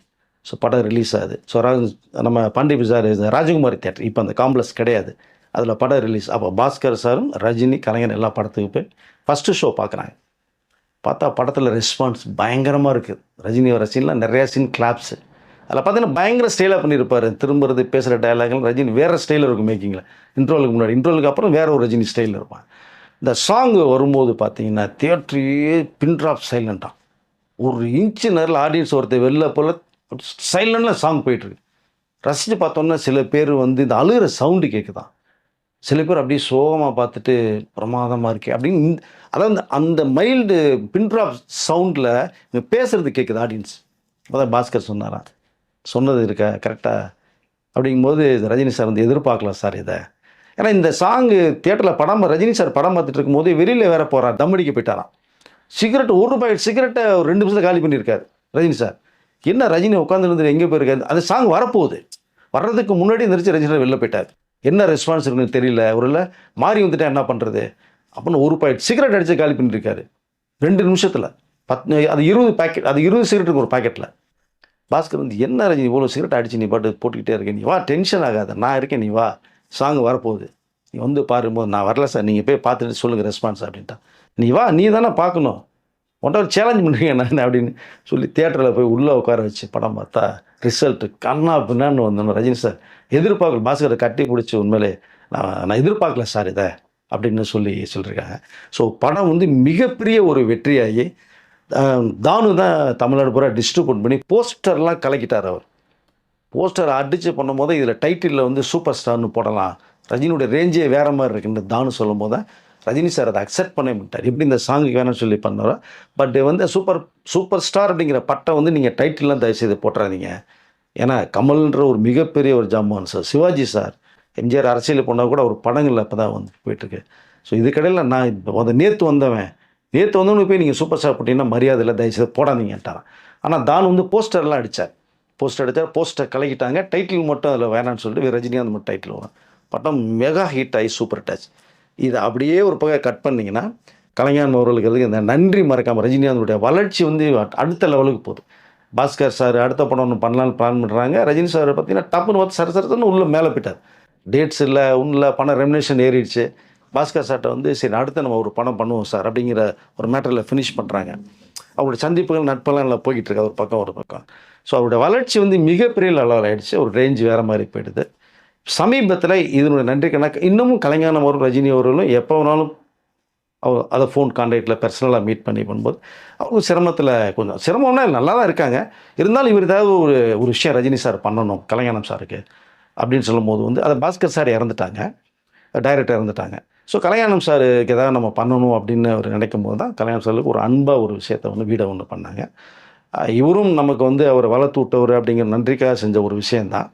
ஸோ படம் ரிலீஸ் ஆகுது. ஸோ நம்ம பாண்டி பிசார் ராஜகுமாரி தேட்டர் இப்போ அந்த காம்ப்ளெக்ஸ் கிடையாது. அதில் படம் ரிலீஸ் அப்போ பாஸ்கர் சாரும் ரஜினி கலைஞர் எல்லா படத்துக்கு போய் ஃபஸ்ட்டு ஷோ பார்க்குறாங்க பார்த்தா படத்தில் ரெஸ்பான்ஸ் பயங்கரமாக இருக்குது ரஜினி வர சீன்லாம் நிறையா சீன் கிளாப்ஸு அதில் பார்த்தீங்கன்னா பயங்கர ஸ்டைலாக பண்ணியிருப்பார் திரும்புறது பேசுகிற டயலாக்லாம் ரஜினி வேறு ஸ்டைலில் இருக்கும் மேக்கிங்கில் இன்ட்ரோலுக்கு முன்னாடி. இன்ட்ரோலுக்கு அப்புறம் வேற ஒரு ரஜினி ஸ்டைலில் இருப்பான் இந்த சாங் வரும்போது பார்த்தீங்கன்னா தியேட்டரையே பின்ட்ராப் சைலண்ட்டாக ஒரு இன்ச்சு நேரில் ஆடியன்ஸ் ஒருத்தர் வெளில போல் சைலண்டில் சாங் போயிட்டுருக்கு ரசித்து பார்த்தோன்னா சில பேர் வந்து இந்த அழுகிற சவுண்டு கேட்குதான் சில பேர் அப்படியே சோகமாக பார்த்துட்டு பிரமாதமாக இருக்கே அப்படின்னு அதாவது அந்த மைல்டு பின்ட்ராப் சவுண்டில் இங்கே பேசுகிறது கேட்குது ஆடியன்ஸ் அதான் பாஸ்கர் சொன்னாரான் சொன்னது இருக்கா கரெக்டாக அப்படிங்கும்போது ரஜினி சார் வந்து எதிர்பார்க்கலாம் சார் இதை. ஏன்னா இந்த சாங்கு தியேட்டரில் படம் ரஜினி சார் படம் பார்த்துட்டு இருக்கும்போது வெளியில் வேற போகிறார் தம் போயிட்டாரான் சிகரெட் ஒரு ரூபாய் சிகரெட்டை ஒரு ரெண்டு நிமிஷத்தில் காலி பண்ணியிருக்காரு ரஜினி சார். என்ன ரஜினி உட்காந்துருந்து எங்கே போயிருக்காரு? அந்த சாங் வரப்போகுது. வர்றதுக்கு முன்னாடி எந்திரிச்சு ரஜினி சார் வெளில போயிட்டார். என்ன ரெஸ்பான்ஸ் இருக்குன்னு தெரியல. ஒருவேளை மாறி வந்துட்டா என்ன பண்ணுறது அப்படின்னு ஒரு பாக்கெட் சிகரெட் அடித்து காலி பண்ணியிருக்காரு ரெண்டு நிமிஷத்தில். பத் அது இருபது பாக்கெட் அது இருபது சிகரெட்டுக்கு ஒரு பாக்கெட்டில் பாஸ்கர் வந்து என்ன ரஜினி இவ்வளோ சிகரெட் அடிச்சு நீ பாட்டு போட்டுக்கிட்டே இருக்க? நீ வா டென்ஷன் ஆகாத. நான் இருக்கேன் நீ வா. சாங் வரப்போகுது. நீ வந்து பாரும்போது நான் வரல சார். நீங்கள் போய் பார்த்துட்டு சொல்லுங்கள் ரெஸ்பான்ஸ் அப்படின்ட்டான். நீ வா நீ தானே பார்க்கணும். உன்ட்ட ஒரு சேலஞ்ச் பண்ணுறீங்க நான் அப்படின்னு சொல்லி தேட்டரில் போய் உள்ளே உட்கார வச்சு படம் பார்த்தா ரிசல்ட்டு கண்ணா பின்னான்னு வந்தோம் ரஜினி சார். எதிர்பார்க்கல. பாஸ்கரை கட்டி பிடிச்சி உண்மையிலே நான் நான் எதிர்பார்க்கல சார் இதை அப்படின்னு சொல்லி சொல்லியிருக்காங்க. ஸோ படம் வந்து மிகப்பெரிய ஒரு வெற்றியாகி தானு தான் தமிழ்நாடு பூரா டிஸ்ட்ரிபியூட் பண்ணி போஸ்டர்லாம் கலக்கிட்டார் அவர். போஸ்டர் அடித்து பண்ணும்போது இதில் டைட்டிலில் வந்து சூப்பர் ஸ்டார்னு போடலாம். ரஜினியோட ரேஞ்சே வேறு மாதிரி இருக்குன்னு தானு சொல்லும் போது ரஜினி சார் அதை அக்செப்ட் பண்ண மாட்டார். எப்படி இந்த சாங்குக்கு வேணும்னு சொல்லி பண்ணாரோ பட் வந்து சூப்பர் சூப்பர் ஸ்டார் அப்படிங்கிற பட்டம் வந்து நீங்கள் டைட்டில்லாம் தயவுசெய்து போட்டுறாதீங்க. ஏன்னா கமல்ன்ற ஒரு மிகப்பெரிய ஒரு ஜாமான் சார். சிவாஜி சார் எம்ஜிஆர் அரசியல் போனால் கூட ஒரு படங்கள் அப்போ தான் வந்து போயிட்டுருக்கு. ஸோ இதுக்கடையில் நான் இப்போ வந்து நேற்று வந்தவன். நேற்று வந்தவனுக்கு போய் நீங்கள் சூப்பர் ஸ்டார் போட்டிங்கன்னா மரியாதை இல்லை தயவுசெய்து போடாதீங்கன்ட்டான் ஆனால் தான் வந்து போஸ்டர்லாம் அடித்தார் போஸ்டர் அடித்தார் போஸ்டர் கலக்கிட்டாங்க. டைட்டில் மட்டும் அதில் வேணான்னு சொல்லிட்டு ரஜினிகாந்த் மட்டும் டைட்டில் வரும். படம் மெகா ஹிட் ஆகி சூப்பர் டச் இதை அப்படியே ஒரு பக்கம் கட் பண்ணிங்கன்னா கலைஞர் அவர்களுக்கு இந்த நன்றி மறக்காமல் ரஜினிகாந்தனுடைய வளர்ச்சி வந்து அடுத்த லெவலுக்கு போதும் பாஸ்கர் சார் அடுத்த படம் ஒன்று பண்ணலான்னு பிளான் பண்ணுறாங்க ரஜினி சார் பார்த்தீங்கன்னா டப்புன்னு பார்த்து சர சரத்துன்னு உள்ளே மேலே போயிட்டார். டேட்ஸ் இல்லை ஒன்றும் இல்லை பணம் ரெமினேஷன் ஏறிடுச்சு. பாஸ்கர் சார்ட்ட வந்து சரி அடுத்து நம்ம ஒரு பணம் பண்ணுவோம் சார் அப்படிங்கிற ஒரு மேட்டரில் ஃபினிஷ் பண்ணுறாங்க அவருடைய சந்திப்புகள் நட்பெல்லாம் நல்லா போய்கிட்டு இருக்கு. ஒரு பக்கம் ஒரு பக்கம். ஸோ அவருடைய வளர்ச்சி வந்து மிகப்பெரிய அளவில் ஆகிடுச்சு ஒரு ரேஞ்ச் வேறு மாதிரி போயிடுது. சமீபத்தில் இதனுடைய நன்றி கணக்கு இன்னமும் கலைஞானம் அவரும் ரஜினி அவர்களும் எப்போ வேணாலும் அவர் அதை ஃபோன் கான்டாக்டில் பர்சனலாக மீட் பண்ணி பண்ணும்போது அவங்க சிரமத்தில் கொஞ்சம் சிரமம்னா நல்லா தான் இருக்காங்க. இருந்தாலும் இவர் ஏதாவது ஒரு ஒரு விஷயம் ரஜினி சார் பண்ணணும் கலைஞானம் சாருக்கு அப்படின்னு சொல்லும்போது வந்து அதை பாஸ்கர் சார் இறந்துட்டாங்க. டைரக்டர் இறந்துட்டாங்க. ஸோ கல்யாணம் சாருக்கு எதாவது நம்ம பண்ணணும் அப்படின்னு அவர் நினைக்கும் போது தான் கல்யாணம் சாருக்கு ஒரு அன்பாக ஒரு விஷயத்தை வந்து வீடை ஒன்று பண்ணாங்க. இவரும் நமக்கு வந்து அவர் வளர்த்து விட்டவர் அப்படிங்கிற நன்றிக்காக செஞ்ச ஒரு விஷயந்தான்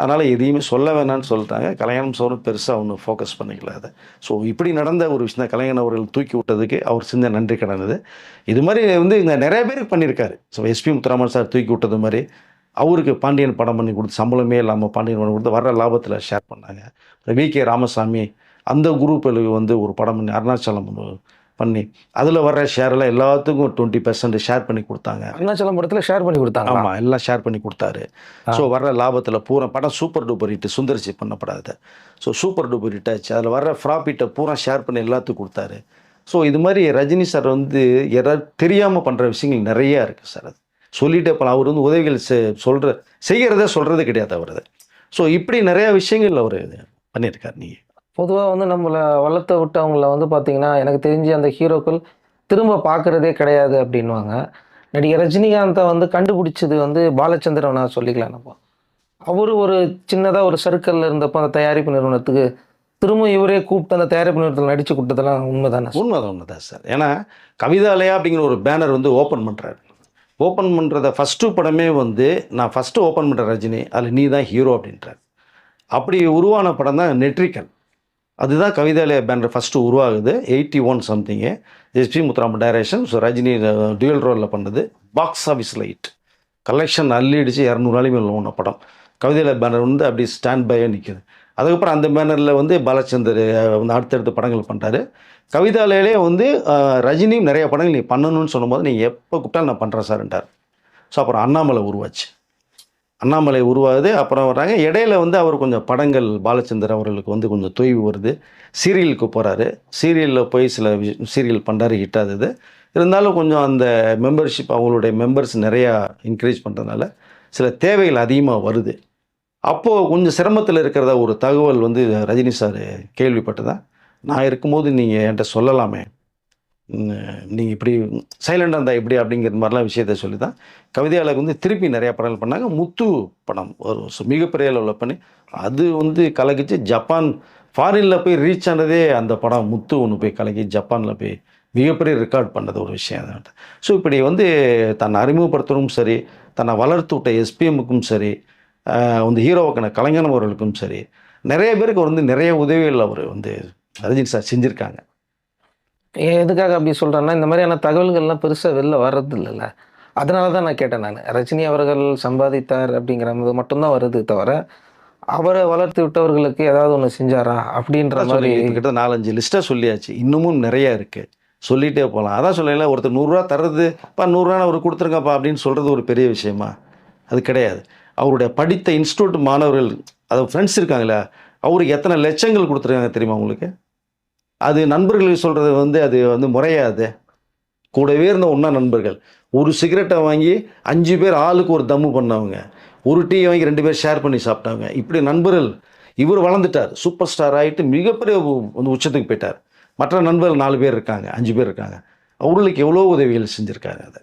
அதனால் எதையுமே சொல்ல வேணாம்னு சொல்லிட்டாங்க. கல்யாணம் சாரும் பெருசாக ஒன்றும் ஃபோக்கஸ் பண்ணிக்கல அதை. ஸோ இப்படி நடந்த ஒரு விஷயம் தான். கலைஞர் அவர்கள் தூக்கி விட்டதுக்கு அவர் சிந்தனை நன்றி கடனது இது. மாதிரி வந்து இங்கே நிறைய பேருக்கு பண்ணியிருக்காரு. ஸோ எஸ்பி முத்துராமன் சார் தூக்கி விட்டது மாதிரி அவருக்கு பாண்டியன் படம் பண்ணி கொடுத்து சம்பளமே இல்லாமல் பாண்டியன் படம் கொடுத்து வர்ற லாபத்தில் ஷேர் பண்ணாங்க. வி கே ராமசாமி அந்த குரூப்பில் வந்து ஒரு படம் பண்ணி அருணாச்சலம் பண்ணி அதில் வர்ற ஷேரெல்லாம் எல்லாத்துக்கும் டுவெண்ட்டி பர்சன்ட் ஷேர் பண்ணி கொடுத்தாங்க. அருணாச்சலம் படத்துல ஷேர் பண்ணி கொடுத்தாங்க ஆமாம் எல்லாம் ஷேர் பண்ணி கொடுத்தாரு. ஸோ வர்ற லாபத்தில் பூரா படம் சூப்பர் டூப்பர் ஹிட் சுந்தரிச்சி பண்ணப்படாது. ஸோ சூப்பர் டூப்பர் ஹிட் ஆச்சு. அதில் வர்ற ப்ராஃபிட்டை பூரா ஷேர் பண்ணி எல்லாத்துக்கும் கொடுத்தாரு. ஸோ இது மாதிரி ரஜினி சார் வந்து யாராவது தெரியாமல் பண்ணுற விஷயங்கள் நிறையா இருக்குது சார் அது. சொல்லிட்டே போகலாம் அவர் வந்து உதவிகள் செ சொல்கிற செய்கிறத சொல்கிறது கிடையாது அவர் அது ஸோ இப்படி நிறையா விஷயங்கள் அவர் பண்ணியிருக்கார் நீங்கள் பொதுவாக வந்து நம்மளை வளர்த்த விட்டவங்கள வந்து பார்த்தீங்கன்னா எனக்கு தெரிஞ்சு அந்த ஹீரோக்கள் திரும்ப பார்க்குறதே கிடையாது அப்படின்வாங்க நடிகர் ரஜினிகாந்தை வந்து கண்டுபிடிச்சது வந்து பாலச்சந்திரன் நான் சொல்லிக்கலாம் நம்ம. அவர் ஒரு சின்னதாக ஒரு சர்க்கிளில் இருந்தப்போ அந்த தயாரிப்பு நிறுவனத்துக்கு திரும்ப இவரே கூப்பிட்டு அந்த தயாரிப்பு நிறுவனத்தில் நடித்து கொடுத்ததெல்லாம் உண்மைதானே உண்மைதான் உண்மைதான் சார். ஏன்னா கவிதாலயா அப்படிங்கிற ஒரு பேனர் வந்து ஓப்பன் பண்ணுறாரு ஓப்பன் பண்ணுறத ஃபஸ்ட்டு படமே வந்து நான் ஃபஸ்ட்டு ஓப்பன் பண்ணுற ரஜினி அதில் நீ தான் ஹீரோ அப்படின்றார். அப்படி உருவான படம் தான் நெட்ரிக்கல் அதுதான் கவிதாலய பேனர் ஃபஸ்ட்டு உருவாகுது eighty one something SP Muthuraman direction so Rajini dual ரோலில் பண்ணது பாக்ஸ் ஆஃபீஸ் லைட் கலெக்ஷன் அள்ளிடிச்சு இரநூறு நாளைக்கு மேலே ஒன்று படம். கவிதையில் பேனர் வந்து அப்படி ஸ்டாண்ட் பையாக நிற்குது அதுக்கப்புறம் அந்த பேனரில் வந்து பாலச்சந்தர் வந்து அடுத்தடுத்த படங்கள் பண்ணுறாரு கவிதாலயிலே வந்து ரஜினியும் நிறைய படங்கள் நீ பண்ணணும்னு சொல்லும்போது நீங்கள் எப்போ கூப்பிட்டாலும் நான் பண்ணுறேன் சார்ன்றார் ஸோ அப்புறம் அண்ணாமலை உருவாச்சு. அண்ணாமலை உருவாகுது. அப்புறம் வர்றாங்க. இடையில வந்து அவர் கொஞ்சம் படங்கள் பாலச்சந்தர் அவர்களுக்கு வந்து கொஞ்சம் தொய்வு வருது. சீரியலுக்கு போகிறாரு சீரியலில் போய் சில சீரியல் பண்ணுறாரு ஹிட் ஆகுது. இருந்தாலும் கொஞ்சம் அந்த மெம்பர்ஷிப் அவங்களுடைய மெம்பர்ஸ் நிறையா என்கரேஜ் பண்ணுறதுனால சில தேவைகள் அதிகமாக வருது. அப்போது கொஞ்சம் சிரமத்தில் இருக்கிறத ஒரு தகவல் வந்து ரஜினி சார் கேள்விப்பட்டதா? நான் இருக்கும்போது நீங்கள் என்கிட்ட சொல்லலாமே. நீங்கள் இப்படி சைலண்டாக இருந்தால் இப்படி அப்படிங்கிற மாதிரிலாம் விஷயத்த சொல்லி தான் கவிதையாளர் வந்து திருப்பி நிறையா படங்கள் பண்ணாங்க. முத்து படம் ஒரு மிகப்பெரிய அளவில் பண்ணி அது வந்து கலக்கிச்சு. ஜப்பான் ஃபாரினில் போய் ரீச் ஆனதே அந்த படம். முத்து ஒன்று போய் கலக்கி ஜப்பானில் போய் மிகப்பெரிய ரெக்கார்ட் பண்ணது ஒரு விஷயம் தான் ஸோ இப்படி வந்து தன்னை அறிமுகப்படுத்துறதும் சரி தன்னை வளர்த்து விட்ட எஸ்பிஎம்முக்கும் சரி வந்து ஹீரோவுக்கான கலைஞன் அவர்களுக்கும் சரி நிறைய பேருக்கு வந்து நிறைய உதவிகள் அவர் வந்து ரஜினி சார் செஞ்சுருக்காங்க. எதுக்காக அப்படி சொல்கிறேன்னா இந்த மாதிரியான தகவல்கள்லாம் பெருசாக வெளில வர்றது இல்லைல்ல அதனால தான் நான் கேட்டேன் நான். ரஜினி அவர்கள் சம்பாதித்தார் அப்படிங்கிறது மட்டும்தான் வருது தவிர அவரை வளர்த்து விட்டவர்களுக்கு ஏதாவது ஒன்று செஞ்சாரா அப்படின்ற மாதிரி கிட்ட நாலஞ்சு லிஸ்ட்டாக சொல்லியாச்சு. இன்னமும் நிறைய இருக்குது சொல்லிகிட்டே போகலாம் அதான் சொல்லல ஒருத்தர் நூறுரூவா தர்றது பா நூறுரூவா அவர் கொடுத்துருங்கப்பா அப்படின்னு சொல்கிறது ஒரு பெரிய விஷயமா? அது கிடையாது. அவருடைய படித்த இன்ஸ்டியூட் மாணவர்கள் அது ஃப்ரெண்ட்ஸ் இருக்காங்களே அவருக்கு எத்தனை லட்சங்கள் கொடுத்துருக்காங்க தெரியுமா உங்களுக்கு? அது நண்பர்கள் சொல்கிறது வந்து அது வந்து முறையாது. கூடவே இருந்த ஒன்றா நண்பர்கள். ஒரு சிகரெட்டை வாங்கி அஞ்சு பேர் ஆளுக்கு ஒரு தம்மு பண்ணவங்க. ஒரு டீ வாங்கி ரெண்டு பேர் ஷேர் பண்ணி சாப்பிட்டாங்க இப்படி நண்பர்கள் இவர் வளர்ந்துட்டார். சூப்பர் ஸ்டார் ஆகிட்டு மிகப்பெரிய உ- வந்து உச்சத்துக்கு போயிட்டார். மற்ற நண்பர்கள் நாலு பேர் இருக்காங்க அஞ்சு பேர் இருக்காங்க. அவர்களுக்கு எவ்வளோ உதவிகள் செஞ்சுருக்காங்க அதை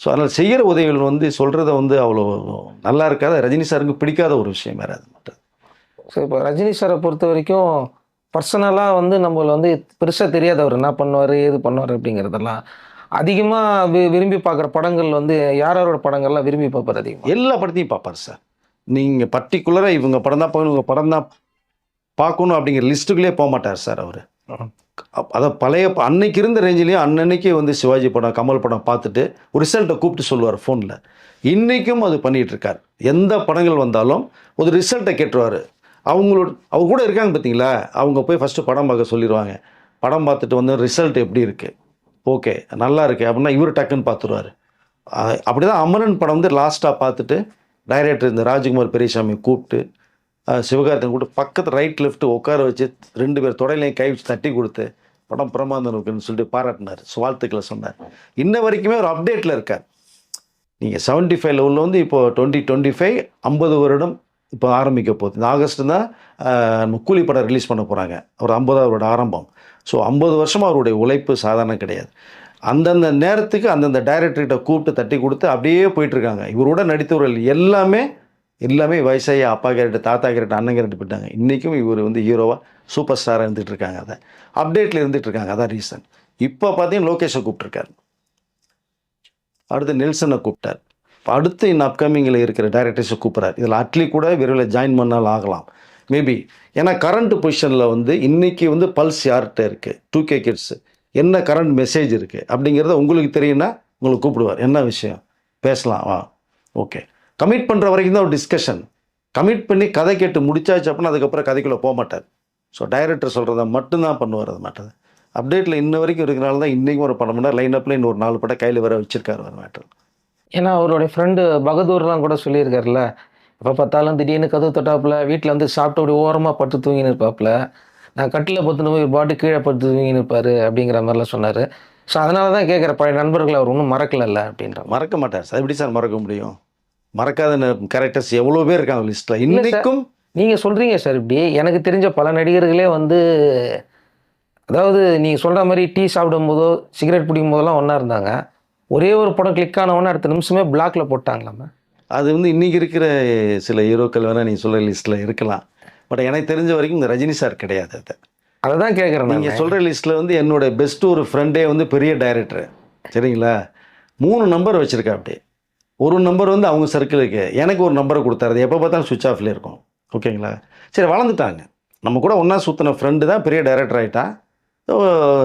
ஸோ அதனால் செய்கிற உதவிகள் வந்து சொல்கிறத வந்து அவ்வளோ நல்லா இருக்காது. ரஜினி சாருக்கு பிடிக்காத ஒரு விஷயம் வேறு அது மட்டும். ஸோ இப்போ ரஜினி சாரை பொறுத்த வரைக்கும் பர்சனலாக வந்து நம்மள வந்து பெருசாக தெரியாது அவர் என்ன பண்ணுவார் ஏது பண்ணுவார் அப்படிங்கிறதெல்லாம் அதிகமாக வி விரும்பி பார்க்குற படங்கள் வந்து யார் யாரோட படங்கள்லாம் விரும்பி பார்ப்பார் அதிகமாக எல்லா படத்தையும் பார்ப்பார் சார். நீங்கள் பர்டிகுலராக இவங்க படம் தான் பார்க்கணும் இவங்க படம் தான் பார்க்கணும் அப்படிங்கிற லிஸ்ட்டுக்குள்ளே போக மாட்டார் சார் அவர். அதான் பழைய அன்னைக்கு இருந்த ரேஞ்சிலையும் அன்னன்னைக்கு வந்து சிவாஜி படம் கமல் படம் பார்த்துட்டு ஒரு ரிசல்ட்டை கூப்பிட்டு சொல்லுவார் ஃபோனில் இன்றைக்கும் அது பண்ணிகிட்டு இருக்கார். எந்த படங்கள் வந்தாலும் ஒரு ரிசல்ட்டை கேட்டுருவார். அவங்களோட அவங்க கூட இருக்காங்க பார்த்தீங்களா அவங்க போய் ஃபஸ்ட்டு படம் பார்க்க சொல்லிடுவாங்க படம் பார்த்துட்டு வந்து ரிசல்ட் எப்படி இருக்குது ஓகே நல்லா இருக்குது அப்படின்னா இவர் டக்குன்னு பார்த்துருவார் அப்படி தான் அமரன் படம் வந்து லாஸ்ட்டாக பார்த்துட்டு டைரக்டர் இந்த ராஜ்குமார் பெரியசாமி கூப்பிட்டு சிவகார்த்தன் கூப்பிட்டு பக்கத்து ரைட் லெஃப்ட் உட்கார வச்சு ரெண்டு பேர் தொடையிலையும் கை வச்சு தட்டி கொடுத்து படம் பிரமாதம் இருக்குன்னு சொல்லிட்டு பாராட்டினார். வாழ்த்துக்களை சொன்னார். இன்ன வரைக்குமே ஒரு அப்டேட்டில் இருக்கார். நீங்கள் செவன்ட்டி ஃபைவ் லெவலில் வந்து இப்போ டுவெண்ட்டி டுவெண்ட்டி ஃபைவ் ஐம்பது வருடம் இப்போ ஆரம்பிக்க போகுது. இந்த ஆகஸ்ட் தான் நம்ம கூலி படம் ரிலீஸ் பண்ண போகிறாங்க ஒரு ஐம்பதாவது வருட ஆரம்பம். ஸோ ஐம்பது வருஷமாக அவருடைய உழைப்பு சாதாரணம் கிடையாது. அந்தந்த நேரத்துக்கு அந்தந்த டைரக்டர்கிட்ட கூப்பிட்டு தட்டி கொடுத்து அப்படியே போயிட்டுருக்காங்க. இவரோட நடித்தவர்கள் எல்லாமே எல்லாமே வயசாகி அப்பா கேரக்டர் தாத்தா கேரக்டர் அண்ணன் கேரக்டர் போயிட்டாங்க. இன்றைக்கும் இவர் வந்து ஹீரோவாக சூப்பர் ஸ்டாராக இருந்துகிட்டு இருக்காங்க அதை. அப்டேட்டில் இருந்துகிட்டு இருக்காங்க அதான் ரீசன். இப்போ பார்த்தீங்கன்னா லோகேஷை கூப்பிட்ருக்காரு அடுத்து நெல்சனை கூப்பிட்டார். இப்போ அடுத்து இன்னும் அப்கமிங்கில் இருக்கிற டைரக்டர்ஸை கூப்பிட்றாரு. இதில் அட்லி கூட விரைவில் ஜாயின் பண்ணால் ஆகலாம். மேபி ஏன்னா கரண்ட் பொசிஷனில் வந்து இன்றைக்கி வந்து பல்ஸ் யார்கிட்ட இருக்குது டூ கே கிட்ஸு என்ன கரண்ட் மெசேஜ் இருக்குது அப்படிங்கிறத உங்களுக்கு தெரியும்னா உங்களுக்கு கூப்பிடுவார். என்ன விஷயம்? பேசலாம். வா. ஓகே கமிட் பண்ணுற வரைக்கும் தான் ஒரு டிஸ்கஷன் கமிட் பண்ணி கதை கேட்டு முடிச்சாச்சு அப்படின்னா அதுக்கப்புறம் கதைக்குள்ளே போக மாட்டார். ஸோ டைரக்டர் சொல்கிறத மட்டும்தான் பண்ணுவார். அது மாட்டது அப்டேட்டில் இன்ன வரைக்கும் இருக்கிறனால தான் இன்றைக்கும் ஒரு படம் பண்ணார். லைன் அப்பில் இன்னொரு நாலு படம் கையில் வர வச்சுருக்காரு அது மேட்டர் ஏன்னா அவருடைய ஃப்ரெண்டு பகதூர்லாம் கூட சொல்லியிருக்காருல்ல எப்போ பார்த்தாலும் திடீர்னு கதவு தொட்டாப்புல வீட்டில் வந்து சாப்பிட்டு அப்படி ஓரமாக பட்டு தூங்கின்னு இருப்பாப்புல நான் கட்டில் பத்துன்னு போய் பாட்டு கீழே படுத்து தூங்கின்னு இருப்பாரு அப்படிங்கிற மாதிரிலாம் சொன்னார். ஸோ அதனால தான் கேட்குற பழைய நண்பர்களை அவர் ஒன்றும் மறக்கலைல்ல அப்படின்ற. மறக்க மாட்டார். சார் எப்படி சார் மறக்க முடியும்? மறக்காத கேரக்டர்ஸ் எவ்வளோ பேர் இருக்காங்க லிஸ்ட்டில் இன்னைக்கும் நீங்கள் சொல்கிறீங்க சார் இப்படி. எனக்கு தெரிஞ்ச பல நடிகர்களே வந்து அதாவது நீங்கள் சொல்கிற மாதிரி டீ சாப்பிடும் போதோ சிகரெட் பிடிக்கும் போதெல்லாம் ஒன்றா இருந்தாங்க. ஒரே ஒரு படம் கிளிக் ஆனவொன்னே அடுத்த நிமிஷமே பிளாக்ல போட்டாங்களாமே. அது வந்து இன்றைக்கி இருக்கிற சில ஹீரோக்கள் வேணால் நீங்கள் சொல்கிற லிஸ்ட்டில் இருக்கலாம். பட் எனக்கு தெரிஞ்ச வரைக்கும் இந்த ரஜினி சார் கிடையாது அது. அதை தான் கேட்குறேன் நீங்கள் சொல்கிற லிஸ்ட்டில் வந்து என்னோட பெஸ்ட் ஒரு ஃப்ரெண்டே வந்து பெரிய டைரக்டர் சரிங்களா? மூணு நம்பர் வச்சுருக்கேன் அப்படி. ஒரு நம்பர் வந்து அவங்க சர்க்கிளுக்கு எனக்கு ஒரு நம்பரை கொடுத்தாரு. எப்போ பார்த்தாலும் சுவிட்ச் ஆஃப்ல இருக்கும். ஓகேங்களா சரி வளர்ந்துட்டாங்க. நம்ம கூட ஒன்றா சுற்றின ஃப்ரெண்டு தான் பெரிய டைரக்டர் ஆகிட்டான்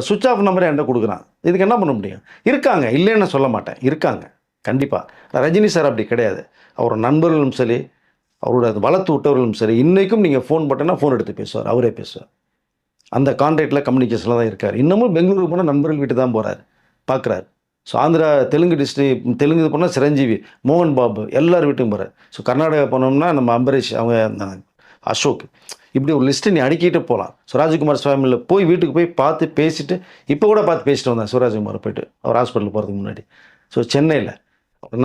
சுவிட்ச் ஆஃப் நம்பர் என்கிட்ட கொடுக்குறான். இதுக்கு என்ன பண்ண முடியும்? இருக்காங்க. இல்லைன்னு சொல்ல மாட்டேன். இருக்காங்க. கண்டிப்பாக ரஜினி சார் அப்படி கிடையாது. அவர் நண்பர்களும் சரி அவரோட வளர்த்து விட்டவர்களும் சரி இன்றைக்கும் நீங்கள் ஃபோன் பட்டேன்னா ஃபோன் எடுத்து பேசுவார். அவரே பேசுவார். அந்த கான்டாக்டில் கம்யூனிகேஷனில் தான் இருக்கார். இன்னமும் பெங்களூருக்கு போனால் நண்பர்கள் வீட்டு தான் போகிறார் பார்க்குறாரு ஸோ ஆந்திரா தெலுங்கு டிஸ்ட்ரிக் தெலுங்கு போனால் சிரஞ்சீவி மோகன் பாபு எல்லார் வீட்டுக்கும் போகிறார் ஸோ கர்நாடகா போனோம்னா நம்ம அம்பரீஷ் அவங்க அசோக். இப்படி ஒரு லிஸ்ட்டை நீ அடுக்கிட்டு போகலாம் சுராஜ்குமார் சுவாமியில் போய் வீட்டுக்கு போய் பார்த்து பேசிட்டு இப்போ கூட பார்த்து பேசிட்டு வந்தேன் சுராஜ்குமார் போயிட்டு அவர் ஹாஸ்பிட்டல் போகிறதுக்கு முன்னாடி. ஸோ சென்னையில்.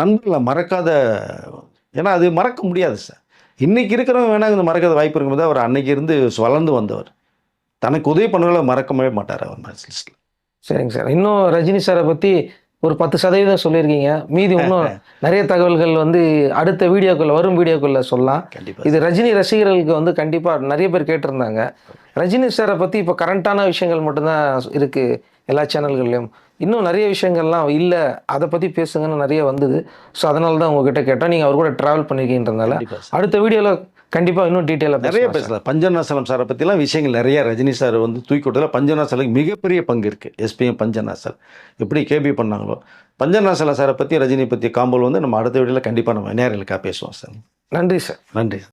நண்பர்களை மறக்காத ஏன்னா அது மறக்க முடியாது சார். இன்றைக்கி இருக்கிறவங்க வேணால் இந்த மறக்காத வாய்ப்பு இருக்கும்போது அவர் அன்னைக்கு இருந்து வளர்ந்து வந்தவர். தனக்கு உதவி பண்ணவங்கள மறக்கவே மாட்டார் அவர் லிஸ்ட்டில் சரிங்க சார். இன்னும் ரஜினி சாரை பற்றி ஒரு பத்து சதவீதம் சொல்லியிருக்கீங்க. மீதி இன்னும் நிறைய தகவல்கள் வந்து அடுத்த வீடியோக்குள்ள வரும் வீடியோக்குள்ள சொல்லலாம். இது ரஜினி ரசிகர்களுக்கு வந்து கண்டிப்பாக நிறைய பேர் கேட்டிருந்தாங்க. ரஜினி சாரை பற்றி இப்போ கரண்ட்டான விஷயங்கள் மட்டும்தான் இருக்குது எல்லா சேனல்கள்லையும். இன்னும் நிறைய விஷயங்கள்லாம் இல்லை. அதை பற்றி பேசுங்கன்னு நிறைய வந்தது. ஸோ அதனால தான் உங்ககிட்ட கேட்டோம் நீங்கள் அவர் கூட ட்ராவல் பண்ணியிருக்கீன்றதுனால அடுத்த வீடியோவில் கண்டிப்பாக இன்னும் டீட்டெயிலாக நிறைய பேசலாம். பஞ்சநாசலம் சாரை பற்றிலாம் விஷயங்கள் நிறைய ரஜினி சார் வந்து தூக்கி விட்டதில் பஞ்சநாசலுக்கு மிகப்பெரிய பங்கு இருக்குது எஸ்பிஎம் பஞ்சநாசல் எப்படி கேபி பண்ணாங்களோ பஞ்சநாசல சாரை பற்றி ரஜினி பற்றி காம்போல் வந்து நம்ம அடுத்த வீடியோவில் கண்டிப்பாக நம்ம நேரலுக்காக பேசுவோம் சார். நன்றி சார். நன்றி